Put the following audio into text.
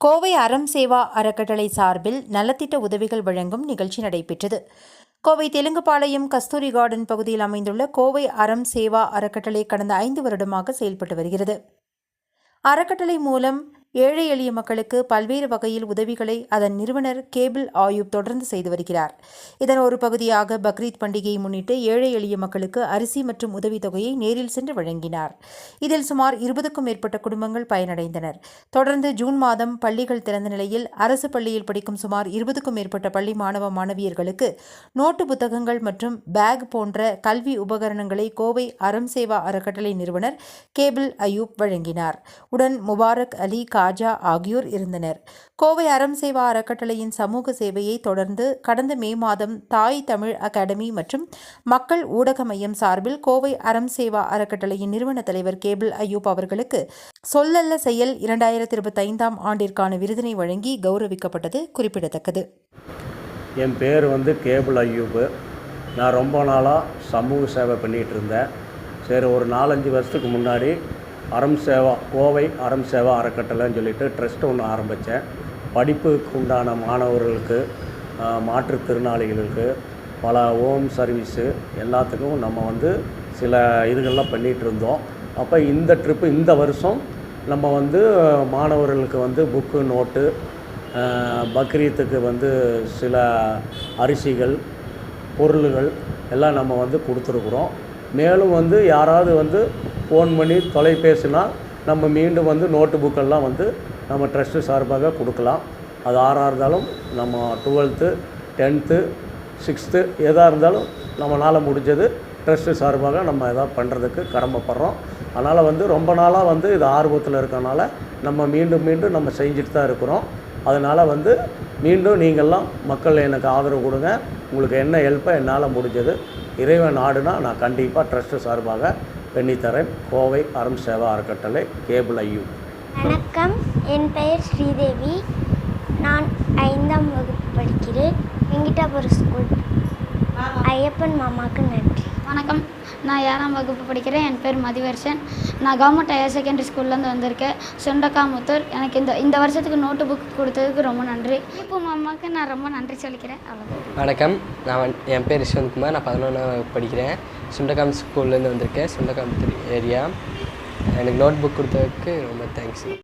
கோவை அறம் சேவா அறக்கட்டளை சார்பில் நலத்திட்ட உதவிகள் வழங்கும் நிகழ்ச்சி நடைபெற்றது. கோவை தெலுங்குபாளையம் கஸ்தூரி கார்டன் பகுதியில் அமைந்துள்ள கோவை அறம் சேவா அறக்கட்டளை கடந்த ஐந்து வருடமாக செயல்பட்டு வருகிறது. அறக்கட்டளை மூலம் ஏழை எளிய மக்களுக்கு பல்வேறு வகையில் உதவிகளை அதன் நிறுவனர் கேபிள் ஆயூப் தொடர்ந்து செய்து வருகிறார். இதன் ஒரு பகுதியாக பக்ரீத் பண்டிகையை முன்னிட்டு ஏழை எளிய மக்களுக்கு அரிசி மற்றும் உதவித்தொகையை நேரில் சென்று வழங்கினார். இதில் சுமார் இருபதுக்கும் மேற்பட்ட குடும்பங்கள் பயனடைந்தனர். தொடர்ந்து ஜூன் மாதம் பள்ளிகள் திறந்த நிலையில் அரசு பள்ளியில் படிக்கும் சுமார் இருபதுக்கும் மேற்பட்ட பள்ளி மாணவ மாணவியர்களுக்கு நோட்டு புத்தகங்கள் மற்றும் பேக் போன்ற கல்வி உபகரணங்களை கோவை அறம் சேவா அறக்கட்டளை நிறுவனர் கேபிள் அயூப் வழங்கினார். உடன் முபாரக் அலி காஜா ஆகியோர் இருந்தனர். கோவை அறம் சேவா அறக்கட்டளையின் சமூக சேவையை தொடர்ந்து கடந்த மே மாதம் தாய் தமிழ் அகாடமி மற்றும் மக்கள் ஊடக மையம் சார்பில் கோவை அறம் சேவா அறக்கட்டளையின் நிறுவன தலைவர் கேபிள் ஐயூப் அவர்களுக்கு சொல்லல்ல செயல் இரண்டாயிரத்தி இருபத்தைந்தாம் ஆண்டிற்கான விருதினை வழங்கி கௌரவிக்கப்பட்டது குறிப்பிடத்தக்கது. என் பேர் வந்து கேபிள் ஐயூபு. நான் ரொம்ப நாளாக சமூக சேவை பண்ணிகிட்டு இருந்தேன். சரி ஒரு நாலஞ்சு வருஷத்துக்கு முன்னாடி அறம் சேவா கோவை அறம் சேவா அறக்கட்டளைன்னு சொல்லிட்டு ட்ரஸ்ட் ஒன்று ஆரம்பித்தேன் படிப்புக்கு உண்டான மாணவர்களுக்கு மாற்றுத்திறனாளிகளுக்கு பல ஹோம் சர்வீஸு எல்லாத்துக்கும் நம்ம வந்து சில இதுகள்லாம் பண்ணிகிட்டு இருந்தோம். அப்போ இந்த ட்ரிப்பு இந்த வருஷம் நம்ம வந்து மாணவர்களுக்கு வந்து புக்கு நோட்டு பக்ரீத்துக்கு வந்து சில அரிசிகள் பொருள்கள் எல்லாம் நம்ம வந்து கொடுத்துருக்குறோம். மேலும் வந்து யாராவது வந்து ஃபோன் பண்ணி தொலைபேசினா நம்ம மீண்டும் வந்து நோட்டு புக்கெல்லாம் வந்து நம்ம ட்ரஸ்ட்டு சார்பாக கொடுக்கலாம். அது ஆறாக இருந்தாலும் நம்ம டுவெல்த்து டென்த்து சிக்ஸ்த்து எதாக இருந்தாலும் நம்மளால் முடிஞ்சது ட்ரஸ்ட்டு சார்பாக நம்ம எதாவது பண்ணுறதுக்கு கடமைப்படுறோம். அதனால் வந்து ரொம்ப நாளாக வந்து இது ஆர்வத்தில் இருக்கனால நம்ம மீண்டும் மீண்டும் நம்ம செஞ்சுட்டு தான் இருக்கிறோம். அதனால் வந்து மீண்டும் நீங்கள்லாம் மக்கள் எனக்கு ஆதரவு கொடுங்க. உங்களுக்கு என்ன ஹெல்ப்போ என்னால் முடிஞ்சது இறைவன் நாடுனா நான் கண்டிப்பாக ட்ரஸ்ட்டு சார்பாக பெண்ணித்தரேன் கோவை அறம் சேவா அறக்கட்டளை கேபிள் ஐயூ. வணக்கம். என் பெயர் ஸ்ரீதேவி. நான் ஐந்தாம் வகுப்பு படிக்கிறேன். வெங்கிட்டாபுரம் ஸ்கூல். ஐயப்பன் மாமாவுக்கு நன்றி. வணக்கம். நான் ஏழாம் வகுப்பு படிக்கிறேன். என் பேர் மதிவர்ஷன். நான் கவர்மெண்ட் ஹையர் செகண்டரி ஸ்கூல்லேருந்து வந்திருக்கேன். சுண்டக்காமுத்தூர் எனக்கு இந்த இந்த வருஷத்துக்கு நோட்டு புக் கொடுத்ததுக்கு ரொம்ப நன்றி. இப்போ மாமாவுக்கு நான் ரொம்ப நன்றி சொல்லிக்கிறேன். அவ்வளோதான் வணக்கம். நான் என் பேர் யஷ்வந்த்குமார் நான் பதினொன்றாம் வகுப்பு படிக்கிறேன். சுண்டகாம் ஸ்கூல்லேருந்து வந்திருக்கேன். சுண்டகாம் ஏரியா எனக்கு நோட் புக் கொடுத்ததுக்கு ரொம்ப தேங்க்ஸ்